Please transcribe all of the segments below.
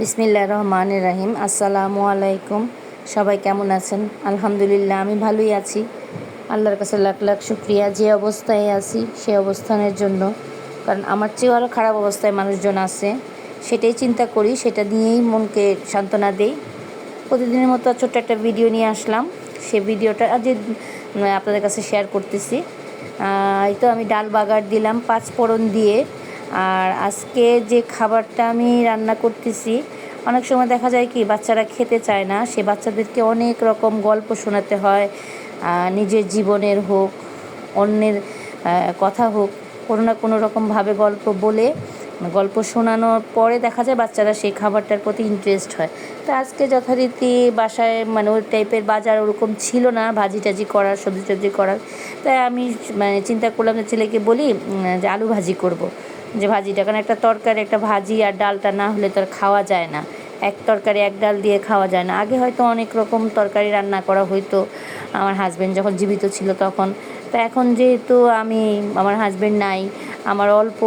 বিসমিল্লা রহমান রাহিম। আসসালামু আলাইকুম। সবাই কেমন আছেন? আলহামদুলিল্লাহ, আমি ভালোই আছি। আল্লাহর কাছে লাখ লাখ শুক্রিয়া। যে অবস্থায় আছি, সে অবস্থানের জন্য। কারণ আমার চেয়েও আরও খারাপ অবস্থায় মানুষজন আছে। সেটাই চিন্তা করি, সেটা নিয়েই মনকে সান্ত্বনা দেই। প্রতিদিনের মতো ছোট্ট একটা ভিডিও নিয়ে আসলাম। সে ভিডিওটা আজ আপনাদের কাছে শেয়ার করতেছি। এই তো আমি ডাল বাগার দিলাম, পাঁচ ফোড়ন দিয়ে। আর আজকে যে খাবারটা আমি রান্না করতেছি, অনেক সময় দেখা যায় কি, বাচ্চারা খেতে চায় না। সে বাচ্চাদেরকে অনেক রকম গল্প শোনাতে হয় নিজের জীবনের হোক, অন্যের কথা হোক, কোনো না কোনো রকমভাবে গল্প বলে, গল্প শোনানোর পরে দেখা যায় বাচ্চারা সেই খাবারটার প্রতি ইন্টারেস্ট হয়। তো আজকে যথারীতি বাসায় মানে ওই টাইপের বাজার ওরকম ছিল না ভাজি টাজি করার সবজি টবজি করার। তাই আমি মানে চিন্তা করলাম যে ছেলেকে বলি যে আলু ভাজি করব। যে ভাজিটা, কারণ একটা তরকারি, একটা ভাজি আর ডালটা না হলে তো আর খাওয়া যায় না। এক তরকারি, এক ডাল দিয়ে খাওয়া যায় না। আগে হয়তো অনেক রকম তরকারি রান্না করা হইতো। আমার হাজব্যান্ড যখন জীবিত ছিল তখন। তা এখন যেহেতু আমি, আমার হাজব্যান্ড নাই, আমার অল্প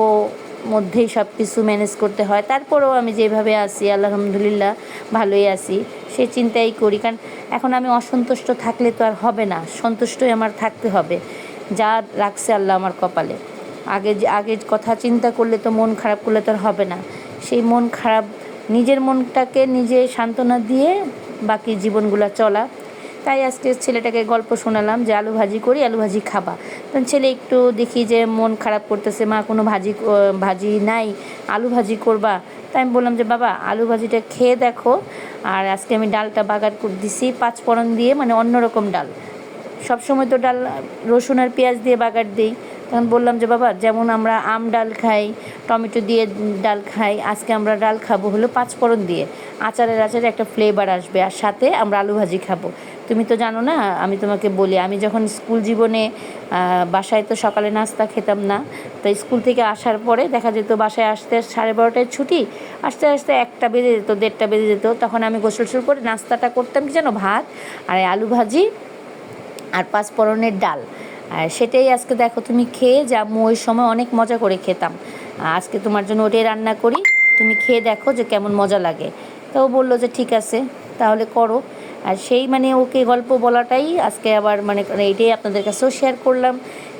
মধ্যেই সব কিছু ম্যানেজ করতে হয়। তারপরেও আমি যেভাবে আছি, আলহামদুলিল্লাহ, ভালোই আছি। সে চিন্তাই করি। কারণ এখন আমি অসন্তুষ্ট থাকলে তো আর হবে না। সন্তুষ্টই আমার থাকতে হবে। যা রাখছে আল্লাহ আমার কপালে। আগে যে আগের কথা চিন্তা করলে তো মন খারাপ করলে তো হবে না। সেই মন খারাপ, নিজের মনটাকে নিজে সান্ত্বনা দিয়ে বাকি জীবনগুলো চলা। তাই আজকে ছেলেটাকে গল্প শোনালাম যে আলু ভাজি করি, আলু ভাজি খাবা। তখন ছেলে একটু দেখি যে মন খারাপ করতেছে, মা, কোনো ভাজি ভাজি নাই, আলু ভাজি করবা? তাই আমি বললাম যে, বাবা, আলু ভাজিটা খেয়ে দেখো। আর আজকে আমি ডালটা বাগার করে দিছি পাঁচ ফোড়ন দিয়ে মানে অন্যরকম ডাল। সবসময় তো ডাল, রসুন আর পেঁয়াজ দিয়ে বাগার দিই। তখন বললাম যে, বাবা, যেমন আমরা আম ডাল খাই, টমেটো দিয়ে ডাল খাই, আজকে আমরা ডাল খাব হলো পাঁচ ফোড়ন দিয়ে। আচারের আচারে একটা ফ্লেভার আসবে আর সাথে আমরা আলু ভাজি খাব। তুমি তো জানো না, আমি তোমাকে বলি, আমি যখন স্কুল জীবনে বাসায় তো সকালে নাস্তা খেতাম না, তো স্কুল থেকে আসার পরে দেখা যেত বাসায় আসতে সাড়ে বারোটায় ছুটি, আসতে আসতে একটা বেজে যেত, দেড়টা বেজে যেত, তখন আমি গোসল শুরু করে নাস্তাটা করতাম কি জানো, ভাত, আর আলু ভাজি আর পাঁচফোড়নের ডাল। আর সেটাই আজকে দেখো তুমি খেয়ে যা ওই সময় অনেক মজা করে খেতাম। আজকে তোমার জন্য ওটাই রান্না করি। তুমি খেয়ে দেখো যে কেমন মজা লাগে। তো ও বলল যে ঠিক আছে, তাহলে করো। আর সেই মানে ওকে গল্প বলাটাই আজকে আবার মানে এইটাই আপনাদের কাছেও শেয়ার করলাম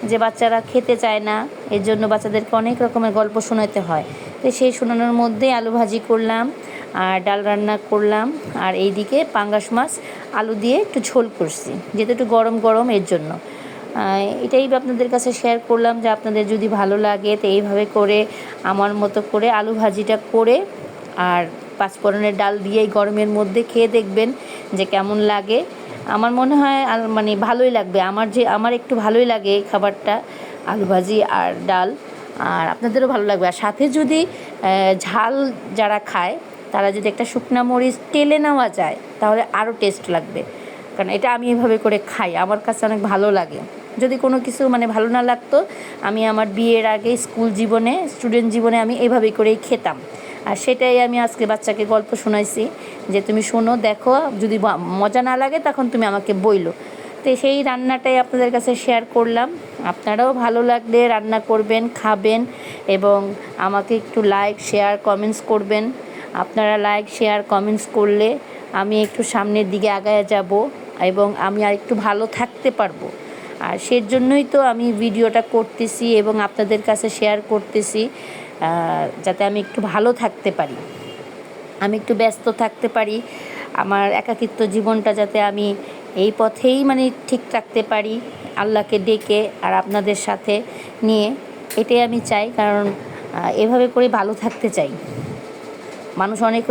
যে বাচ্চারা খেতে চায় না, এর জন্য বাচ্চাদেরকে অনেক রকমের গল্প শোনাতে হয়। তো সেই শোনানোর মধ্যে আলু ভাজি করলাম, আর ডাল রান্না করলাম, আর এইদিকে পাঙ্গাস মাছ আলু দিয়ে একটু ঝোল করছি, যেহেতু একটু গরম গরম এর জন্য। এটাই আপনাদের কাছে শেয়ার করলাম যে আপনাদের যদি ভালো লাগে তো এইভাবে করে, আমার মতো করে আলু ভাজিটা করে আর পাঁচফোড়নের ডাল দিয়ে গরমের মধ্যে খেয়ে দেখবেন যে কেমন লাগে। আমার মনে হয় মানে ভালোই লাগবে। আমার যে, আমার একটু ভালোই লাগে এই খাবারটা, আলু ভাজি আর ডাল, আর আপনাদেরও ভালো লাগবে। আর সাথে যদি ঝাল যারা খায়, তারা যদি একটা শুকনা মরিচ টেলে নেওয়া যায়, তাহলে আরও টেস্ট লাগবে। কারণ এটা আমি এভাবে করে খাই, আমার কাছে অনেক ভালো লাগে। যদি কোনো কিছু মানে ভালো না লাগতো, আমি আমার বিয়ের আগে স্কুল জীবনে স্টুডেন্ট জীবনে আমি এভাবেই করেই খেতাম। আর সেটাই আমি আজকে বাচ্চাকে গল্প শোনাইছি যে তুমি শোনো, দেখো, যদি মজা না লাগে তখন তুমি আমাকে বইলো। তো সেই রান্নাটাই আপনাদের কাছে শেয়ার করলাম। আপনারাও ভালো লাগলে রান্না করবেন, খাবেন এবং আমাকে একটু লাইক শেয়ার কমেন্টস করবেন। আপনারা লাইক শেয়ার কমেন্টস করলে আমি একটু সামনের দিকে আগায় যাব এবং আমি আর একটু ভালো থাকতে পারব। আর সের জন্যই তো আমি ভিডিওটা করতেছি এবং আপনাদের কাছে শেয়ার করতেছি যাতে আমি একটু ভালো থাকতে পারি। আমি একটু ব্যস্ত থাকতে পারি, আমার একাকিত্ব জীবনটা যাতে আমি এই পথেই মানে ঠিক রাখতে পারি আল্লাহকে ডেকে আর আপনাদের সাথে নিয়ে। এটাই আমি চাই, কারণ এভাবে করে ভালো থাকতে চাই। মানুষ অনেক